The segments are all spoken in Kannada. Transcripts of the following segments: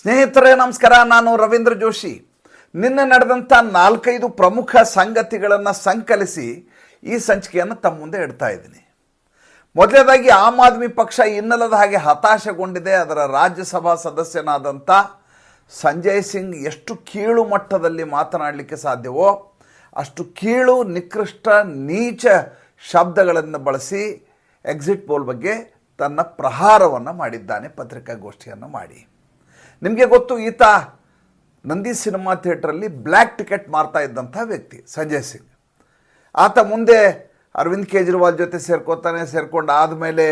ಸ್ನೇಹಿತರೇ, ನಮಸ್ಕಾರ. ನಾನು ರವೀಂದ್ರ ಜೋಶಿ. ನಿನ್ನೆ ನಡೆದಂಥ ನಾಲ್ಕೈದು ಪ್ರಮುಖ ಸಂಗತಿಗಳನ್ನು ಸಂಕಲಿಸಿ ಈ ಸಂಚಿಕೆಯನ್ನು ತಮ್ಮ ಮುಂದೆ ಇಡ್ತಾ ಇದ್ದೀನಿ. ಮೊದಲನೇದಾಗಿ ಆಮ್ ಆದ್ಮಿ ಪಕ್ಷ ಇನ್ನಲದ ಹಾಗೆ ಹತಾಶಗೊಂಡಿದೆ. ಅದರ ರಾಜ್ಯಸಭಾ ಸದಸ್ಯನಾದಂಥ ಸಂಜಯ್ ಸಿಂಗ್ ಎಷ್ಟು ಕೀಳು ಮಟ್ಟದಲ್ಲಿ ಮಾತನಾಡಲಿಕ್ಕೆ ಸಾಧ್ಯವೋ, ಅಷ್ಟು ಕೀಳು, ನಿಕೃಷ್ಟ, ನೀಚ ಶಬ್ದಗಳನ್ನು ಬಳಸಿ ಎಕ್ಸಿಟ್ ಪೋಲ್ ಬಗ್ಗೆ ತನ್ನ ಪ್ರಹಾರವನ್ನು ಮಾಡಿದ್ದಾನೆ ಪತ್ರಿಕಾಗೋಷ್ಠಿಯನ್ನು ಮಾಡಿ. ನಿಮಗೆ ಗೊತ್ತು, ಈತ ನಂದಿ ಸಿನಿಮಾ ಥಿಯೇಟ್ರಲ್ಲಿ ಬ್ಲ್ಯಾಕ್ ಟಿಕೆಟ್ ಮಾರ್ತಾ ಇದ್ದಂಥ ವ್ಯಕ್ತಿ, ಸಂಜಯ್ ಸಿಂಗ್. ಆತ ಮುಂದೆ ಅರವಿಂದ್ ಕೇಜ್ರಿವಾಲ್ ಜೊತೆ ಸೇರ್ಕೋತಾನೆ, ಸೇರ್ಕೊಂಡು ಆದಮೇಲೆ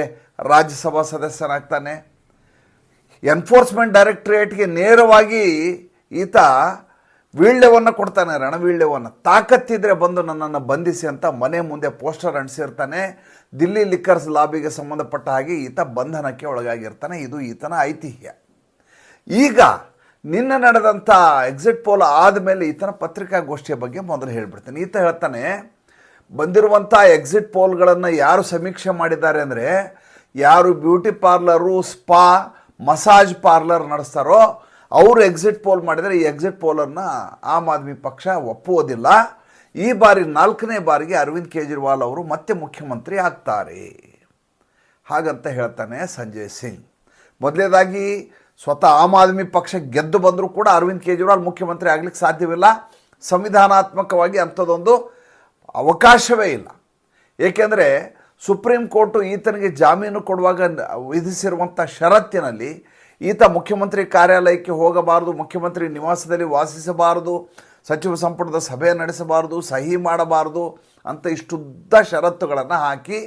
ರಾಜ್ಯಸಭಾ ಸದಸ್ಯನಾಗ್ತಾನೆ. ಎನ್ಫೋರ್ಸ್ಮೆಂಟ್ ಡೈರೆಕ್ಟ್ರೇಟ್ಗೆ ನೇರವಾಗಿ ಈತ ವೀಳ್ಯವನ್ನು ಕೊಡ್ತಾನೆ, ರಣವೀಳ್ಯವನ್ನು. ತಾಕತ್ತಿದ್ರೆ ಬಂದು ನನ್ನನ್ನು ಬಂಧಿಸಿ ಅಂತ ಮನೆ ಮುಂದೆ ಪೋಸ್ಟರ್ ಅಂಟಿಸಿರ್ತಾನೆ. ದಿಲ್ಲಿ ಲಿಕ್ಕರ್ಸ್ ಲಾಬಿಗೆ ಸಂಬಂಧಪಟ್ಟ ಹಾಗೆ ಈತ ಬಂಧನಕ್ಕೆ ಒಳಗಾಗಿರ್ತಾನೆ. ಇದು ಈತನ ಐತಿಹ್ಯ. ಈಗ ನಿನ್ನೆ ನಡೆದಂಥ ಎಕ್ಸಿಟ್ ಪೋಲ್ ಆದಮೇಲೆ ಈತನ ಪತ್ರಿಕಾಗೋಷ್ಠಿಯ ಬಗ್ಗೆ ಮೊದಲು ಹೇಳ್ಬಿಡ್ತೀನಿ. ಈತ ಹೇಳ್ತಾನೆ ಬಂದಿರುವಂಥ ಎಕ್ಸಿಟ್ ಪೋಲ್ಗಳನ್ನು ಯಾರು ಸಮೀಕ್ಷೆ ಮಾಡಿದ್ದಾರೆ ಅಂದರೆ, ಯಾರು beauty parlour spa massage parlour ನಡೆಸ್ತಾರೋ ಅವರು ಎಕ್ಸಿಟ್ ಪೋಲ್ ಮಾಡಿದರೆ ಈ ಎಕ್ಸಿಟ್ ಪೋಲನ್ನು ಆಮ್ ಆದ್ಮಿ ಪಕ್ಷ ಒಪ್ಪುವುದಿಲ್ಲ. ಈ ಬಾರಿ ನಾಲ್ಕನೇ ಬಾರಿಗೆ ಅರವಿಂದ್ ಕೇಜ್ರಿವಾಲ್ ಅವರು ಮತ್ತೆ ಮುಖ್ಯಮಂತ್ರಿ ಆಗ್ತಾರೆ. ಹಾಗಂತ ಹೇಳ್ತಾನೆ ಸಂಜಯ್ ಸಿಂಗ್. ಮೊದಲನೇದಾಗಿ ಸ್ವತಃ ಆಮ್ ಆದ್ಮಿ ಪಕ್ಷ ಗೆದ್ದು ಬಂದರೂ ಕೂಡ ಅರವಿಂದ್ ಕೇಜ್ರಿವಾಲ್ ಮುಖ್ಯಮಂತ್ರಿ ಆಗಲಿಕ್ಕೆ ಸಾಧ್ಯವಿಲ್ಲ. ಸಂವಿಧಾನಾತ್ಮಕವಾಗಿ ಅಂಥದ್ದೊಂದು ಅವಕಾಶವೇ ಇಲ್ಲ. ಏಕೆಂದರೆ ಸುಪ್ರೀಂ ಕೋರ್ಟು ಈತನಿಗೆ ಜಾಮೀನು ಕೊಡುವಾಗ ವಿಧಿಸಿರುವಂಥ ಷರತ್ತಿನಲ್ಲಿ ಈತ ಮುಖ್ಯಮಂತ್ರಿ ಕಾರ್ಯಾಲಯಕ್ಕೆ ಹೋಗಬಾರದು, ಮುಖ್ಯಮಂತ್ರಿ ನಿವಾಸದಲ್ಲಿ ವಾಸಿಸಬಾರದು, ಸಚಿವ ಸಂಪುಟದ ಸಭೆ ನಡೆಸಬಾರದು, ಸಹಿ ಮಾಡಬಾರದು ಅಂತ ಇಷ್ಟುದ್ದ ಷರತ್ತುಗಳನ್ನು ಹಾಕಿ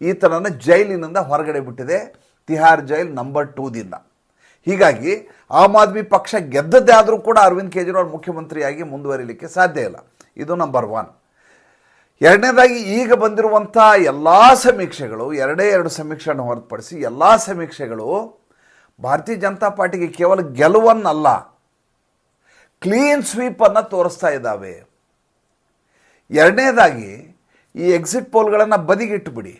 ಈತನನ್ನು ಜೈಲಿನಿಂದ ಹೊರಗಡೆ ಬಿಟ್ಟಿದೆ. ತಿಹಾರ್ ಜೈಲ್ ನಂಬರ್ ಟೂದಿಂದ. ಹೀಗಾಗಿ ಆಮ್ ಆದ್ಮಿ ಪಕ್ಷ ಗೆದ್ದದ್ದೇ ಆದರೂ ಕೂಡ ಅರವಿಂದ್ ಕೇಜ್ರಿವಾಲ್ ಮುಖ್ಯಮಂತ್ರಿಯಾಗಿ ಮುಂದುವರಿಲಿಕ್ಕೆ ಸಾಧ್ಯ ಇಲ್ಲ. ಇದು ನಂಬರ್ ಒನ್ ಎರಡನೇದಾಗಿ ಈಗ ಬಂದಿರುವಂಥ ಎಲ್ಲ ಸಮೀಕ್ಷೆಗಳು, ಎರಡೇ ಎರಡು ಸಮೀಕ್ಷೆಯನ್ನು ಹೊರತುಪಡಿಸಿ ಎಲ್ಲ ಸಮೀಕ್ಷೆಗಳು ಭಾರತೀಯ ಜನತಾ ಪಾರ್ಟಿಗೆ ಕೇವಲ ಗೆಲುವನ್ನಲ್ಲ ಕ್ಲೀನ್ ಸ್ವೀಪನ್ನು ತೋರಿಸ್ತಾ ಇದ್ದಾವೆ. ಎರಡನೇದಾಗಿ ಈ ಎಕ್ಸಿಟ್ ಪೋಲ್ಗಳನ್ನು ಬದಿಗಿಟ್ಟುಬಿಡಿ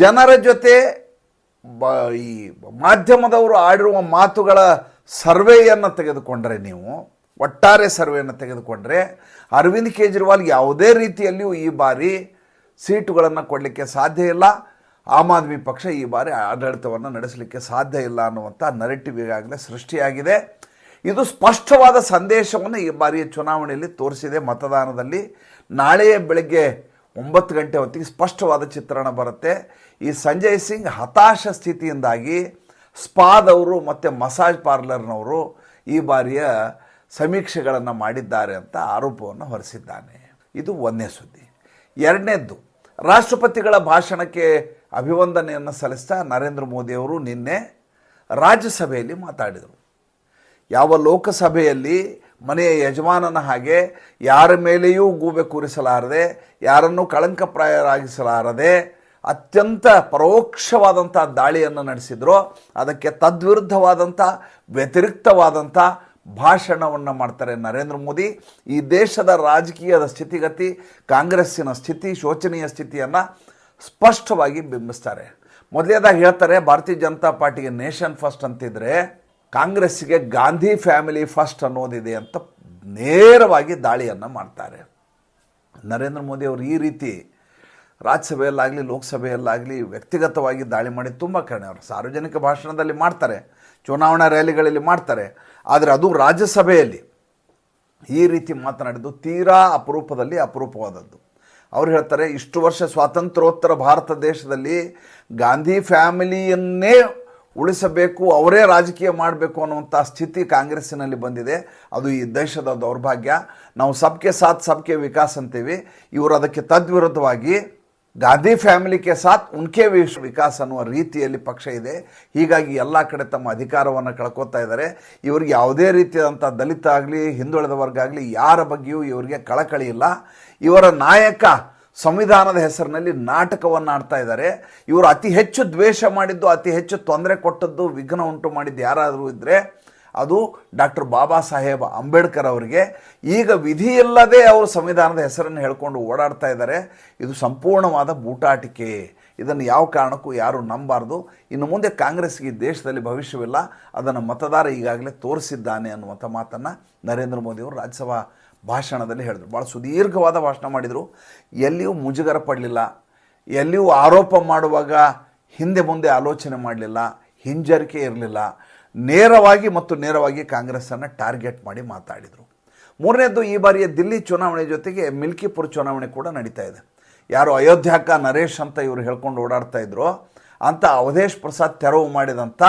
ಜನರ ಜೊತೆ ಈ ಮಾಧ್ಯಮದವರು ಆಡಿರುವ ಮಾತುಗಳ ಸರ್ವೆಯನ್ನು ತೆಗೆದುಕೊಂಡರೆ ನೀವು, ಒಟ್ಟಾರೆ ಸರ್ವೆಯನ್ನು ತೆಗೆದುಕೊಂಡ್ರೆ, ಅರವಿಂದ್ ಕೇಜ್ರಿವಾಲ್ ಯಾವುದೇ ರೀತಿಯಲ್ಲಿಯೂ ಈ ಬಾರಿ ಸೀಟುಗಳನ್ನು ಕೊಡಲಿಕ್ಕೆ ಸಾಧ್ಯ ಇಲ್ಲ. ಆಮ್ ಆದ್ಮಿ ಪಕ್ಷ ಈ ಬಾರಿ ಆಡಳಿತವನ್ನು ನಡೆಸಲಿಕ್ಕೆ ಸಾಧ್ಯ ಇಲ್ಲ ಅನ್ನುವಂಥ ನರೇಟಿವ್ ಈಗಾಗಲೇ ಸೃಷ್ಟಿಯಾಗಿದೆ. ಇದು ಸ್ಪಷ್ಟವಾದ ಸಂದೇಶವನ್ನು ಈ ಬಾರಿಯ ಚುನಾವಣೆಯಲ್ಲಿ ತೋರಿಸಿದೆ ಮತದಾನದಲ್ಲಿ. ನಾಳೆಯ ಬೆಳಗ್ಗೆ ಒಂಬತ್ತು ಗಂಟೆ ಹೊತ್ತಿಗೆ ಸ್ಪಷ್ಟವಾದ ಚಿತ್ರಣ ಬರುತ್ತೆ. ಈ ಸಂಜಯ್ ಸಿಂಗ್ ಹತಾಶ ಸ್ಥಿತಿಯಿಂದಾಗಿ ಸ್ಪಾದವರು ಮತ್ತು ಮಸಾಜ್ ಪಾರ್ಲರ್ನವರು ಈ ಬಾರಿಯ ಸಮೀಕ್ಷೆಗಳನ್ನು ಮಾಡಿದ್ದಾರೆ ಅಂತ ಆರೋಪವನ್ನು ಹೊರಿಸಿದ್ದಾನೆ. ಇದು ಒಂದನೇ ಸುದ್ದಿ. ಎರಡನೇದ್ದು, ರಾಷ್ಟ್ರಪತಿಗಳ ಭಾಷಣಕ್ಕೆ ಅಭಿವಂದನೆಯನ್ನು ಸಲ್ಲಿಸ್ತಾ ನರೇಂದ್ರ ಮೋದಿಯವರು ನಿನ್ನೆ ರಾಜ್ಯಸಭೆಯಲ್ಲಿ ಮಾತಾಡಿದರು. ಯಾವ ಲೋಕಸಭೆಯಲ್ಲಿ ಮನೆಯ ಯಜಮಾನನ ಹಾಗೆ ಯಾರ ಮೇಲೆಯೂ ಗೂಬೆ ಕೂರಿಸಲಾರದೆ, ಯಾರನ್ನು ಕಳಂಕಪ್ರಾಯರಾಗಿಸಲಾರದೆ, ಅತ್ಯಂತ ಪರೋಕ್ಷವಾದಂಥ ದಾಳಿಯನ್ನು ನಡೆಸಿದ್ರು. ಅದಕ್ಕೆ ತದ್ವಿರುದ್ಧವಾದಂಥ, ವ್ಯತಿರಿಕ್ತವಾದಂಥ ಭಾಷಣವನ್ನು ಮಾಡ್ತಾರೆ ನರೇಂದ್ರ ಮೋದಿ. ಈ ದೇಶದ ರಾಜಕೀಯದ ಸ್ಥಿತಿಗತಿ, ಕಾಂಗ್ರೆಸ್ಸಿನ ಸ್ಥಿತಿ, ಶೋಚನೀಯ ಸ್ಥಿತಿಯನ್ನು ಸ್ಪಷ್ಟವಾಗಿ ಬಿಂಬಿಸ್ತಾರೆ. ಮೊದಲೇದಾಗಿ ಹೇಳ್ತಾರೆ, ಭಾರತೀಯ ಜನತಾ ಪಾರ್ಟಿಗೆ ನೇಷನ್ ಫಸ್ಟ್ ಅಂತಿದ್ರೆ ಕಾಂಗ್ರೆಸ್ಸಿಗೆ ಗಾಂಧಿ ಫ್ಯಾಮಿಲಿ ಫಸ್ಟ್ ಅನ್ನೋದಿದೆ ಅಂತ ನೇರವಾಗಿ ದಾಳಿಯನ್ನು ಮಾಡ್ತಾರೆ. ನರೇಂದ್ರ ಮೋದಿ ಅವರು ಈ ರೀತಿ ರಾಜ್ಯಸಭೆಯಲ್ಲಾಗಲಿ, ಲೋಕಸಭೆಯಲ್ಲಾಗಲಿ ವ್ಯಕ್ತಿಗತವಾಗಿ ದಾಳಿ ಮಾಡಿ ತುಂಬ ಕಡಿಮೆ. ಅವರು ಸಾರ್ವಜನಿಕ ಭಾಷಣದಲ್ಲಿ ಮಾಡ್ತಾರೆ, ಚುನಾವಣಾ ರ್ಯಾಲಿಗಳಲ್ಲಿ ಮಾಡ್ತಾರೆ. ಆದರೆ ಅದು ರಾಜ್ಯಸಭೆಯಲ್ಲಿ ಈ ರೀತಿ ಮಾತನಾಡಿದ್ದು ತೀರಾ ಅಪರೂಪದಲ್ಲಿ ಅಪರೂಪವಾದದ್ದು. ಅವ್ರು ಹೇಳ್ತಾರೆ, ಇಷ್ಟು ವರ್ಷ ಸ್ವಾತಂತ್ರ್ಯೋತ್ತರ ಭಾರತ ದೇಶದಲ್ಲಿ ಗಾಂಧಿ ಫ್ಯಾಮಿಲಿಯನ್ನೇ ಉಳಿಸಬೇಕು, ಅವರೇ ರಾಜಕೀಯ ಮಾಡಬೇಕು ಅನ್ನುವಂಥ ಸ್ಥಿತಿ ಕಾಂಗ್ರೆಸ್ಸಿನಲ್ಲಿ ಬಂದಿದೆ. ಅದು ಈ ದೇಶದ ದೌರ್ಭಾಗ್ಯ. ನಾವು ಸಬ್ಕೆ ಸಾಥ್, ಸಬ್ಕೆ ವಿಕಾಸ್ ಅಂತೀವಿ. ಇವರು ಅದಕ್ಕೆ ತದ್ವಿರುದ್ಧವಾಗಿ ಗಾಂಧಿ ಫ್ಯಾಮಿಲಿಗೆ ಸಾಥ್, ಉನ್ಕೆ ವಿಶ್ ವಿಕಾಸ್ ಅನ್ನುವ ರೀತಿಯಲ್ಲಿ ಪಕ್ಷ ಇದೆ. ಹೀಗಾಗಿ ಎಲ್ಲ ಕಡೆ ತಮ್ಮ ಅಧಿಕಾರವನ್ನು ಕಳ್ಕೊತಾ ಇದ್ದಾರೆ. ಇವರಿಗೆ ಯಾವುದೇ ರೀತಿಯಾದಂಥ ದಲಿತ ಆಗಲಿ ಹಿಂದುಳಿದ ವರ್ಗ ಆಗಲಿ ಯಾರ ಬಗ್ಗೆಯೂ ಇವರಿಗೆ ಕಳಕಳಿ ಇಲ್ಲ. ಇವರ ನಾಯಕ ಸಂವಿಧಾನದ ಹೆಸರಿನಲ್ಲಿ ನಾಟಕವನ್ನು ಆಡ್ತಾ ಇದ್ದಾರೆ. ಇವರು ಅತಿ ಹೆಚ್ಚು ದ್ವೇಷ ಮಾಡಿದ್ದು, ಅತಿ ಹೆಚ್ಚು ತೊಂದರೆ ಕೊಟ್ಟದ್ದು, ವಿಘ್ನ ಉಂಟು ಮಾಡಿದ್ದು ಯಾರಾದರೂ ಇದ್ದರೆ ಅದು ಡಾಕ್ಟರ್ ಬಾಬಾ ಸಾಹೇಬ್ ಅಂಬೇಡ್ಕರ್ ಅವರಿಗೆ. ಈಗ ವಿಧಿ ಇಲ್ಲದೆ ಅವರು ಸಂವಿಧಾನದ ಹೆಸರನ್ನು ಹೇಳ್ಕೊಂಡು ಓಡಾಡ್ತಾ ಇದ್ದಾರೆ. ಇದು ಸಂಪೂರ್ಣವಾದ ಬೂಟಾಟಿಕೆ. ಇದನ್ನು ಯಾವ ಕಾರಣಕ್ಕೂ ಯಾರೂ ನಂಬಾರ್ದು. ಇನ್ನು ಮುಂದೆ ಕಾಂಗ್ರೆಸ್ಗೆ ದೇಶದಲ್ಲಿ ಭವಿಷ್ಯವಿಲ್ಲ. ಅದನ್ನು ಮತದಾರ ಈಗಾಗಲೇ ತೋರಿಸಿದ್ದಾನೆ ಅನ್ನುವಂಥ ಮಾತನ್ನು ನರೇಂದ್ರ ಮೋದಿಯವರು ರಾಜ್ಯಸಭಾ ಭಾಷಣದಲ್ಲಿ ಹೇಳಿದರು. ಭಾಳ ಸುದೀರ್ಘವಾದ ಭಾಷಣ ಮಾಡಿದರು. ಎಲ್ಲಿಯೂ ಮುಜುಗರ ಪಡಲಿಲ್ಲ. ಎಲ್ಲಿಯೂ ಆರೋಪ ಮಾಡುವಾಗ ಹಿಂದೆ ಮುಂದೆ ಆಲೋಚನೆ ಮಾಡಲಿಲ್ಲ. ಹಿಂಜರಿಕೆ ಇರಲಿಲ್ಲ. ನೇರವಾಗಿ ಮತ್ತು ನೇರವಾಗಿ ಕಾಂಗ್ರೆಸ್ಸನ್ನು ಟಾರ್ಗೆಟ್ ಮಾಡಿ ಮಾತಾಡಿದರು. ಮೂರನೇದು ಈ ಬಾರಿಯ ದಿಲ್ಲಿ ಚುನಾವಣೆ ಜೊತೆಗೆ ಮಿಲ್ಕಿಪುರ್ ಚುನಾವಣೆ ಕೂಡ ನಡೀತಾ ಇದೆ. ಯಾರು ಅಯೋಧ್ಯಾಕ ನರೇಶ್ ಅಂತ ಇವರು ಹೇಳ್ಕೊಂಡು ಓಡಾಡ್ತಾ ಇದ್ರು, ಅಂತ ಅವಧೇಶ್ ಪ್ರಸಾದ್ ತೆರವು ಮಾಡಿದಂಥ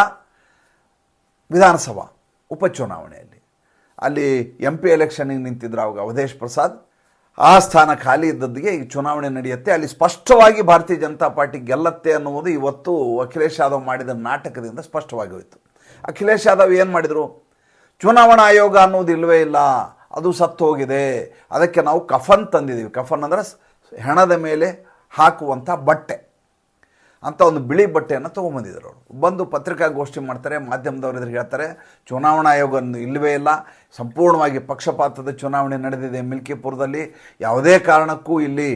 ವಿಧಾನಸಭಾ ಉಪಚುನಾವಣೆಯಲ್ಲಿ. ಅಲ್ಲಿ ಎಂ ಪಿ ಎಲೆಕ್ಷನ್ಗೆ ನಿಂತಿದ್ರು ಅವಾಗ ಅವಧೇಶ್ ಪ್ರಸಾದ್. ಆ ಸ್ಥಾನ ಖಾಲಿ ಇದ್ದದ್ದಿಗೆ ಈ ಚುನಾವಣೆ ನಡೆಯುತ್ತೆ. ಅಲ್ಲಿ ಸ್ಪಷ್ಟವಾಗಿ ಭಾರತೀಯ ಜನತಾ ಪಾರ್ಟಿ ಗೆಲ್ಲತ್ತೆ ಅನ್ನುವುದು ಇವತ್ತು ಅಖಿಲೇಶ್ ಯಾದವ್ ಮಾಡಿದ ನಾಟಕದಿಂದ ಸ್ಪಷ್ಟವಾಗಿ ಹೋಯಿತು. ಅಖಿಲೇಶ್ ಯಾದವ್ ಏನು ಮಾಡಿದರು? ಚುನಾವಣಾ ಆಯೋಗ ಅನ್ನೋದು ಇಲ್ಲವೇ ಇಲ್ಲ. ಅದು ಸತ್ತು ಹೋಗಿದೆ. ಅದಕ್ಕೆ ನಾವು ಕಫನ್ ತಂದಿದ್ದೀವಿ. ಕಫನ್ ಅಂದರೆ ಹೆಣದ ಮೇಲೆ ಹಾಕುವಂಥ ಬಟ್ಟೆ. ಅಂತ ಒಂದು ಬಿಳಿ ಬಟ್ಟೆಯನ್ನು ತೊಗೊಂಬಂದಿದ್ರು ಅವರು. ಬಂದು ಪತ್ರಿಕಾಗೋಷ್ಠಿ ಮಾಡ್ತಾರೆ, ಮಾಧ್ಯಮದವರು ಎದುರು ಹೇಳ್ತಾರೆ, ಚುನಾವಣಾ ಆಯೋಗ ಇಲ್ಲವೇ ಇಲ್ಲ, ಸಂಪೂರ್ಣವಾಗಿ ಪಕ್ಷಪಾತದ ಚುನಾವಣೆ ನಡೆದಿದೆ ಮಿಲ್ಕಿಪುರದಲ್ಲಿ, ಯಾವುದೇ ಕಾರಣಕ್ಕೂ ಇಲ್ಲಿ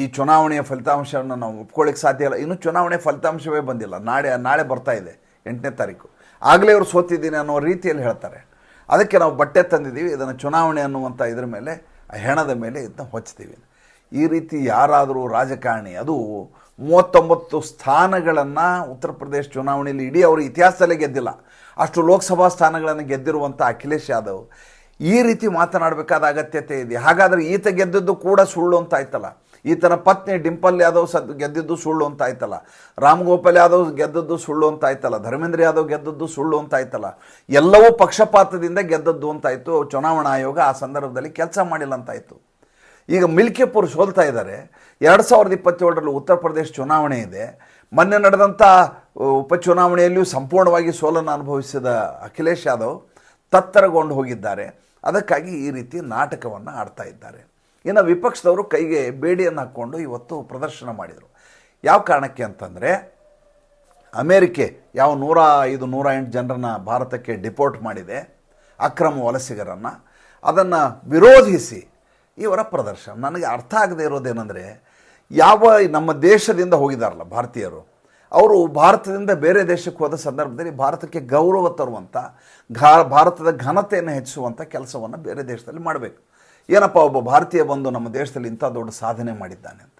ಈ ಚುನಾವಣೆಯ ಫಲಿತಾಂಶವನ್ನು ನಾವು ಒಪ್ಕೊಳ್ಳಿಕ್ಕೆ ಸಾಧ್ಯ ಇಲ್ಲ. ಇನ್ನೂ ಚುನಾವಣೆ ಫಲಿತಾಂಶವೇ ಬಂದಿಲ್ಲ. ನಾಳೆ ನಾಳೆ ಬರ್ತಾ ಇದೆ, ಎಂಟನೇ ತಾರೀಕು. ಆಗಲೇ ಅವರು ಸೋತಿದ್ದೀನಿ ಅನ್ನೋ ರೀತಿಯಲ್ಲಿ ಹೇಳ್ತಾರೆ. ಅದಕ್ಕೆ ನಾವು ಬಟ್ಟೆ ತಂದಿದ್ದೀವಿ, ಇದನ್ನು ಚುನಾವಣೆ ಅನ್ನುವಂಥ ಇದ್ರ ಮೇಲೆ ಹೆಣದ ಮೇಲೆ ಇದನ್ನು ಹೊಚ್ತೀವಿ. ಈ ರೀತಿ ಯಾರಾದರೂ ರಾಜಕಾರಣಿ, ಅದು ಮೂವತ್ತೊಂಬತ್ತು ಸ್ಥಾನಗಳನ್ನು ಉತ್ತರ ಪ್ರದೇಶ ಚುನಾವಣೆಯಲ್ಲಿ ಇಡೀ ಅವರು ಇತಿಹಾಸದಲ್ಲೇ ಗೆದ್ದಿಲ್ಲ. ಅಷ್ಟು ಲೋಕಸಭಾ ಸ್ಥಾನಗಳನ್ನು ಗೆದ್ದಿರುವಂಥ ಅಖಿಲೇಶ್ ಯಾದವ್ ಈ ರೀತಿ ಮಾತನಾಡಬೇಕಾದ ಅಗತ್ಯತೆ ಇದೆ. ಹಾಗಾದರೆ ಈತ ಗೆದ್ದದ್ದು ಕೂಡ ಸುಳ್ಳು ಅಂತ ಆಯ್ತಲ್ಲ? ಈತನ ಪತ್ನಿ ಡಿಂಪಲ್ ಯಾದವ್ ಸದ್ ಗೆದ್ದಿದ್ದು ಸುಳ್ಳು ಅಂತ ಆಯ್ತಲ್ಲ? ರಾಮ್ ಗೋಪಾಲ್ ಯಾದವ್ ಗೆದ್ದದ್ದು ಸುಳ್ಳು ಅಂತ ಆಯ್ತಲ್ಲ? ಧರ್ಮೇಂದ್ರ ಯಾದವ್ ಗೆದ್ದದ್ದು ಸುಳ್ಳು ಅಂತ ಆಯ್ತಲ್ಲ? ಎಲ್ಲವೂ ಪಕ್ಷಪಾತದಿಂದ ಗೆದ್ದದ್ದು ಅಂತಾಯ್ತು ಚುನಾವಣಾ ಆಯೋಗ ಆ ಸಂದರ್ಭದಲ್ಲಿ ಕೆಲಸ ಮಾಡಿಲ್ಲ ಅಂತಾಯ್ತು ಈಗ ಮಿಲ್ಕಿಪುರ್ ಸೋಲ್ತಾ ಇದ್ದಾರೆ. ಎರಡು ಸಾವಿರದ ಇಪ್ಪತ್ತೇಳರಲ್ಲಿ ಉತ್ತರ ಪ್ರದೇಶ ಚುನಾವಣೆ ಇದೆ. ಮೊನ್ನೆ ನಡೆದಂಥ ಉಪಚುನಾವಣೆಯಲ್ಲಿಯೂ ಸಂಪೂರ್ಣವಾಗಿ ಸೋಲನ್ನು ಅನುಭವಿಸಿದ ಅಖಿಲೇಶ್ ಯಾದವ್ ತತ್ತರಗೊಂಡು ಹೋಗಿದ್ದಾರೆ. ಅದಕ್ಕಾಗಿ ಈ ರೀತಿ ನಾಟಕವನ್ನು ಆಡ್ತಾ ಇದ್ದಾರೆ. ಇನ್ನು ವಿಪಕ್ಷದವರು ಕೈಗೆ ಬೇಡಿಯನ್ನು ಹಾಕ್ಕೊಂಡು ಇವತ್ತು ಪ್ರದರ್ಶನ ಮಾಡಿದರು. ಯಾವ ಕಾರಣಕ್ಕೆ ಅಂತಂದರೆ, ಅಮೇರಿಕೆ ಯಾವ ನೂರ ಐದು, ನೂರ ಎಂಟು ಜನರನ್ನು ಭಾರತಕ್ಕೆ ಡಿಪೋರ್ಟ್ ಮಾಡಿದೆ. ಅಕ್ರಮ ವಲಸಿಗರನ್ನು. ಅದನ್ನು ವಿರೋಧಿಸಿ ಇವರ ಪ್ರದರ್ಶನ. ನನಗೆ ಅರ್ಥ ಆಗದೆ ಇರೋದೇನೆಂದರೆ, ಯಾವ ನಮ್ಮ ದೇಶದಿಂದ ಹೋಗಿದಾರಲ್ಲ ಭಾರತೀಯರು, ಅವರು ಭಾರತದಿಂದ ಬೇರೆ ದೇಶಕ್ಕೆ ಹೋದ ಸಂದರ್ಭದಲ್ಲಿ ಭಾರತಕ್ಕೆ ಗೌರವ ತರುವಂಥ ಘಾ, ಭಾರತದ ಘನತೆಯನ್ನು ಹೆಚ್ಚಿಸುವಂಥ ಕೆಲಸವನ್ನು ಬೇರೆ ದೇಶದಲ್ಲಿ ಮಾಡಬೇಕು. ಏನಪ್ಪ, ಒಬ್ಬ ಭಾರತೀಯ ಬಂದು ನಮ್ಮ ದೇಶದಲ್ಲಿ ಇಂಥ ದೊಡ್ಡ ಸಾಧನೆ ಮಾಡಿದ್ದಾನೆ ಅಂತ.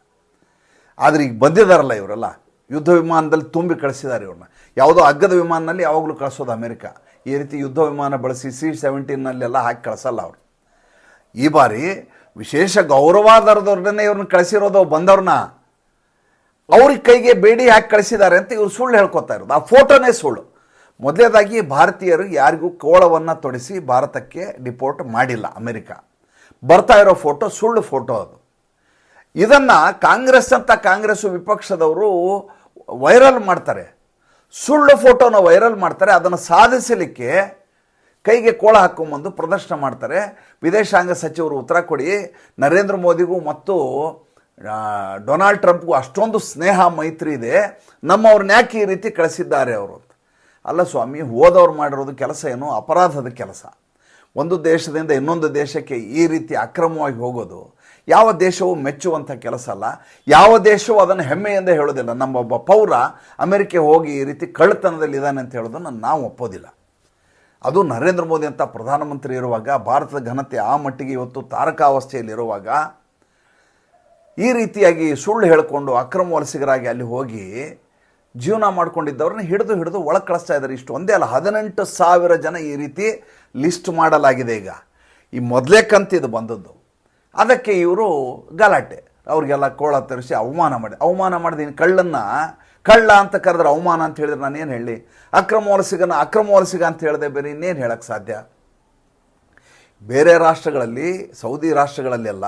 ಆದರೆ ಈಗ ಬಂದಿದ್ದಾರಲ್ಲ ಇವರೆಲ್ಲ. ಯುದ್ಧ ವಿಮಾನದಲ್ಲಿ ತುಂಬಿ ಕಳಿಸಿದ್ದಾರೆ ಇವ್ರನ್ನ. ಯಾವುದೋ ಅಗ್ಗದ ವಿಮಾನದಲ್ಲಿ ಯಾವಾಗಲೂ ಕಳಿಸೋದು ಅಮೆರಿಕ. ಈ ರೀತಿ ಯುದ್ಧ ವಿಮಾನ ಬಳಸಿ ಸಿ ಸೆವೆಂಟೀನಲ್ಲೆಲ್ಲ ಹಾಕಿ ಕಳಿಸಲ್ಲ ಅವರು. ಈ ಬಾರಿ ವಿಶೇಷ ಗೌರವಾಧಾರದವ್ರನ್ನೇ ಇವ್ರನ್ನ ಕಳಿಸಿರೋದು ಬಂದವ್ರನ್ನ ಅವ್ರಿಗೆ ಕೈಗೆ ಬೇಡಿ ಹಾಕಿ ಕಳಿಸಿದ್ದಾರೆ ಅಂತ ಇವ್ರು ಸುಳ್ಳು ಹೇಳ್ಕೊತಾ ಇರೋದು. ಆ ಫೋಟೋನೇ ಸುಳ್ಳು. ಮೊದಲೇದಾಗಿ ಭಾರತೀಯರು ಯಾರಿಗೂ ಕೋಳವನ್ನು ತೊಡಿಸಿ ಭಾರತಕ್ಕೆ ಡಿಪೋರ್ಟ್ ಮಾಡಿಲ್ಲ ಅಮೆರಿಕ. ಬರ್ತಾ ಇರೋ ಫೋಟೋ ಸುಳ್ಳು ಫೋಟೋ ಅದು. ಇದನ್ನು ಕಾಂಗ್ರೆಸ್ ಅಂತ ಕಾಂಗ್ರೆಸ್ ವಿಪಕ್ಷದವರು ವೈರಲ್ ಮಾಡ್ತಾರೆ. ಸುಳ್ಳು ಫೋಟೋನ ವೈರಲ್ ಮಾಡ್ತಾರೆ. ಅದನ್ನು ಸಾಧಿಸಲಿಕ್ಕೆ ಕೈಗೆ ಕೋಳ ಹಾಕೊಂಬಂದು ಪ್ರದರ್ಶನ ಮಾಡ್ತಾರೆ. ವಿದೇಶಾಂಗ ಸಚಿವರು ಉತ್ತರ ಕೊಡಿ, ನರೇಂದ್ರ ಮೋದಿಗೂ ಮತ್ತು ಡೊನಾಲ್ಡ್ ಟ್ರಂಪ್ಗೂ ಅಷ್ಟೊಂದು ಸ್ನೇಹ ಮೈತ್ರಿ ಇದೆ. ನಮ್ಮವ್ರನ್ನ ಯಾಕೆ ಈ ರೀತಿ ಕಳಿಸಿದ್ದಾರೆ ಅವರು ಅಲ್ಲ ಸ್ವಾಮಿ, ಹೋದವ್ರು ಮಾಡಿರೋದು ಕೆಲಸ ಏನು? ಅಪರಾಧದ ಕೆಲಸ. ಒಂದು ದೇಶದಿಂದ ಇನ್ನೊಂದು ದೇಶಕ್ಕೆ ಈ ರೀತಿ ಅಕ್ರಮವಾಗಿ ಹೋಗೋದು ಯಾವ ದೇಶವೂ ಮೆಚ್ಚುವಂಥ ಕೆಲಸ ಅಲ್ಲ. ಯಾವ ದೇಶವೂ ಅದನ್ನು ಹೆಮ್ಮೆಯಿಂದ ಹೇಳೋದಿಲ್ಲ. ನಮ್ಮೊಬ್ಬ ಪೌರ ಅಮೆರಿಕೆ ಹೋಗಿ ಈ ರೀತಿ ಕಳ್ಳತನದಲ್ಲಿ ಇದ್ದಾನೆ ಅಂತ ಹೇಳೋದನ್ನು ನಾವು ಒಪ್ಪೋದಿಲ್ಲ. ಅದು ನರೇಂದ್ರ ಮೋದಿ ಅಂತ ಪ್ರಧಾನಮಂತ್ರಿ ಇರುವಾಗ, ಭಾರತದ ಘನತೆ ಆ ಮಟ್ಟಿಗೆ ಇವತ್ತು ತಾರಕಾವಸ್ಥೆಯಲ್ಲಿರುವಾಗ ಈ ರೀತಿಯಾಗಿ ಸುಳ್ಳು ಹೇಳಿಕೊಂಡು ಅಕ್ರಮ ವಲಸಿಗರಾಗಿ ಅಲ್ಲಿ ಹೋಗಿ ಜೀವನ ಮಾಡ್ಕೊಂಡಿದ್ದವ್ರನ್ನ ಹಿಡಿದು ಹಿಡಿದು ಒಳಗೆ ಕಳಿಸ್ತಾ ಇದ್ದಾರೆ. ಇಷ್ಟು ಒಂದೇ ಅಲ್ಲ, ಹದಿನೆಂಟು ಸಾವಿರ ಜನ ಈ ರೀತಿ ಲಿಸ್ಟ್ ಮಾಡಲಾಗಿದೆ ಈಗ. ಈ ಮೊದಲೇ ಕಂತಿದ್ದು ಬಂದದ್ದು. ಅದಕ್ಕೆ ಇವರು ಗಲಾಟೆ. ಅವ್ರಿಗೆಲ್ಲ ಕೋಳ ತರಿಸಿ ಅವಮಾನ ಮಾಡಿ, ಅವಮಾನ ಮಾಡಿದ ಕಳ್ಳನ್ನು ಕಳ್ಳ ಅಂತ ಕರೆದ್ರೆ ಅವಮಾನ ಅಂತ ಹೇಳಿದ್ರೆ ನಾನು ಏನು ಹೇಳಿ? ಅಕ್ರಮ ವಲಸಿಗನ ಅಕ್ರಮ ವಲಸಿಗ ಅಂತ ಹೇಳಿದೆ ಬೇರೆ ಇನ್ನೇನು ಹೇಳಕ್ಕೆ ಸಾಧ್ಯ? ಬೇರೆ ರಾಷ್ಟ್ರಗಳಲ್ಲಿ, ಸೌದಿ ರಾಷ್ಟ್ರಗಳಲ್ಲೆಲ್ಲ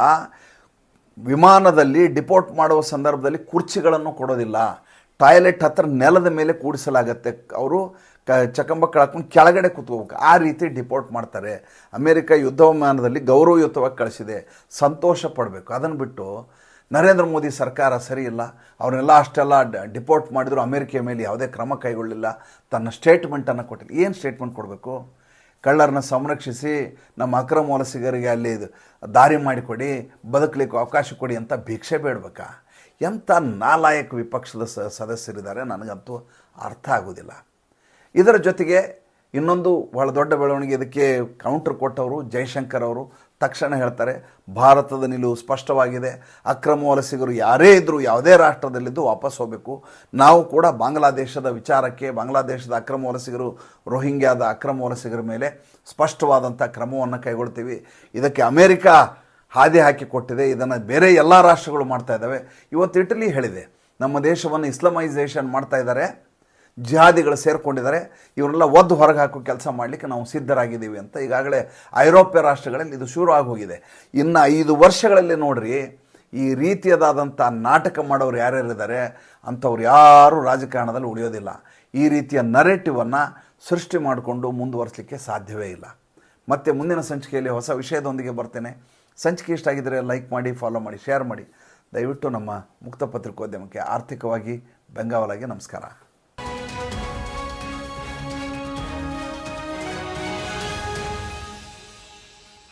ವಿಮಾನದಲ್ಲಿ ಡಿಪೋರ್ಟ್ ಮಾಡುವ ಸಂದರ್ಭದಲ್ಲಿ ಕುರ್ಚಿಗಳನ್ನು ಕೊಡೋದಿಲ್ಲ. ಟಾಯ್ಲೆಟ್ ಹತ್ರ ನೆಲದ ಮೇಲೆ ಕೂಡಿಸಲಾಗತ್ತೆ. ಅವರು ಕ ಚಕಂಬ ಹಾಕೊಂಡು ಕೆಳಗಡೆ ಕೂತ್ಕೋಬೇಕು. ಆ ರೀತಿ ಡಿಪೋರ್ಟ್ ಮಾಡ್ತಾರೆ. ಅಮೇರಿಕ ಯುದ್ಧ ವಿಮಾನದಲ್ಲಿ ಗೌರವಯುತವಾಗಿ ಕಳಿಸಿದೆ. ಸಂತೋಷ ಪಡಬೇಕು. ಅದನ್ನು ಬಿಟ್ಟು ನರೇಂದ್ರ ಮೋದಿ ಸರ್ಕಾರ ಸರಿಯಿಲ್ಲ ಅವನ್ನೆಲ್ಲ ಅಷ್ಟೆಲ್ಲ ಡಿಪೋರ್ಟ್ ಮಾಡಿದ್ರು, ಅಮೆರಿಕ ಮೇಲೆ ಯಾವುದೇ ಕ್ರಮ ಕೈಗೊಳ್ಳಿಲ್ಲ, ತನ್ನ ಸ್ಟೇಟ್ಮೆಂಟನ್ನು ಕೊಟ್ಟಿಲ್ಲ. ಏನು ಸ್ಟೇಟ್ಮೆಂಟ್ ಕೊಡಬೇಕು? ಕಳ್ಳರನ್ನ ಸಂರಕ್ಷಿಸಿ, ನಮ್ಮ ಅಕ್ರಮ ವಲಸಿಗರಿಗೆ ಅಲ್ಲಿ ದಾರಿ ಮಾಡಿಕೊಡಿ, ಬದುಕಲಿಕ್ಕೆ ಅವಕಾಶ ಕೊಡಿ ಅಂತ ಭಿಕ್ಷೆ ಬೇಡಬೇಕಾ? ಎಂಥ ನಾಲಾಯಕ ವಿಪಕ್ಷದ ಸದಸ್ಯರಿದ್ದಾರೆ ನನಗಂತೂ ಅರ್ಥ ಆಗೋದಿಲ್ಲ. ಇದರ ಜೊತೆಗೆ ಇನ್ನೊಂದು ಬಹಳ ದೊಡ್ಡ ಬೆಳವಣಿಗೆ ಇದಕ್ಕೆ ಕೌಂಟರ್ ಕೊಟ್ಟವರು ಜೈಶಂಕರ್ ಅವರು. ತಕ್ಷಣ ಹೇಳ್ತಾರೆ, ಭಾರತದ ನಿಲುವು ಸ್ಪಷ್ಟವಾಗಿದೆ. ಅಕ್ರಮ ವಲಸಿಗರು ಯಾರೇ ಇದ್ದರೂ ಯಾವುದೇ ರಾಷ್ಟ್ರದಲ್ಲಿದ್ದು ವಾಪಸ್ ಹೋಗಬೇಕು. ನಾವು ಕೂಡ ಬಾಂಗ್ಲಾದೇಶದ ವಿಚಾರಕ್ಕೆ, ಬಾಂಗ್ಲಾದೇಶದ ಅಕ್ರಮ ವಲಸಿಗರು ರೋಹಿಂಗ್ಯಾದ ಅಕ್ರಮ ವಲಸಿಗರ ಮೇಲೆ ಸ್ಪಷ್ಟವಾದಂಥ ಕ್ರಮವನ್ನು ಕೈಗೊಳ್ತೀವಿ. ಇದಕ್ಕೆ ಅಮೇರಿಕಾ ಹಾದಿ ಹಾಕಿಕೊಟ್ಟಿದೆ ಇದನ್ನು ಬೇರೆ ಎಲ್ಲ ರಾಷ್ಟ್ರಗಳು ಮಾಡ್ತಾ ಇದ್ದಾವೆ. ಇವತ್ತು ಇಟಲಿ ಹೇಳಿದೆ, ನಮ್ಮ ದೇಶವನ್ನು ಇಸ್ಲಮೈಸೇಷನ್ ಮಾಡ್ತಾ ಇದ್ದಾರೆ. ಜಿಹಾದಿಗಳು ಸೇರಿಕೊಂಡಿದ್ದಾರೆ. ಇವರೆಲ್ಲ ಒದ್ದು ಹೊರಗೆ ಹಾಕೋ ಕೆಲಸ ಮಾಡಲಿಕ್ಕೆ ನಾವು ಸಿದ್ಧರಾಗಿದ್ದೀವಿ ಅಂತ ಈಗಾಗಲೇ ಐರೋಪ್ಯ ರಾಷ್ಟ್ರಗಳಲ್ಲಿ ಇದು ಶುರು ಆಗೋಗಿದೆ. ಇನ್ನು ಐದು ವರ್ಷಗಳಲ್ಲಿ ನೋಡ್ರಿ, ಈ ರೀತಿಯದಾದಂಥ ನಾಟಕ ಮಾಡೋರು ಯಾರ್ಯಾರಿದ್ದಾರೆ ಅಂಥವ್ರು ಯಾರೂ ರಾಜಕಾರಣದಲ್ಲಿ ಉಳಿಯೋದಿಲ್ಲ. ಈ ರೀತಿಯ ನರೇಟಿವನ್ನು ಸೃಷ್ಟಿ ಮಾಡಿಕೊಂಡು ಮುಂದುವರಿಸಲಿಕ್ಕೆ ಸಾಧ್ಯವೇ ಇಲ್ಲ. ಮತ್ತೆ ಮುಂದಿನ ಸಂಚಿಕೆಯಲ್ಲಿ ಹೊಸ ವಿಷಯದೊಂದಿಗೆ ಬರ್ತೇನೆ. ಸಂಚಿಕೆ ಇಷ್ಟ ಆಗಿದ್ದರೆ ಲೈಕ್ ಮಾಡಿ ಫಾಲೋ ಮಾಡಿ ಶೇರ್ ಮಾಡಿ. ದಯವಿಟ್ಟು ನಮ್ಮ ಮುಕ್ತ ಪತ್ರಿಕೋದ್ಯಮಕ್ಕೆ ಆರ್ಥಿಕವಾಗಿ ಬೆಂಗಾವಲಾಗಿ ನಮಸ್ಕಾರ.